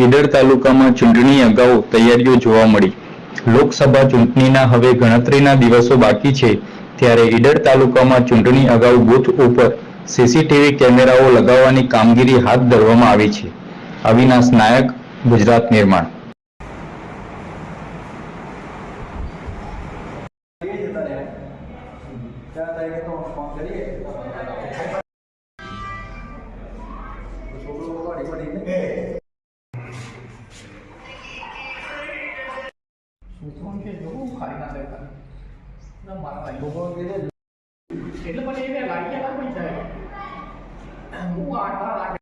ઈડર તાલુકામાં ચૂંટણી અગાઉ તૈયારીઓ જોવા મળી. લોકસભા ચૂંટણીના હવે ગણતરીના દિવસો બાકી છે, ત્યારે ઈડર તાલુકામાં ચૂંટણી અગાઉ બુથ ઉપર સીસીટીવી કેમેરાઓ લગાવવાની કામગીરી હાથ ધરવામાં આવી છે. અવિનાશ નાયક, ગુજરાત નિર્માણ. ચાર ફોન કે જો ખાઈ ના દેતા ના મારા ભાઈ. છોકરો કીધે એટલે પણ એ લાગી ગયા પૈસા હું આ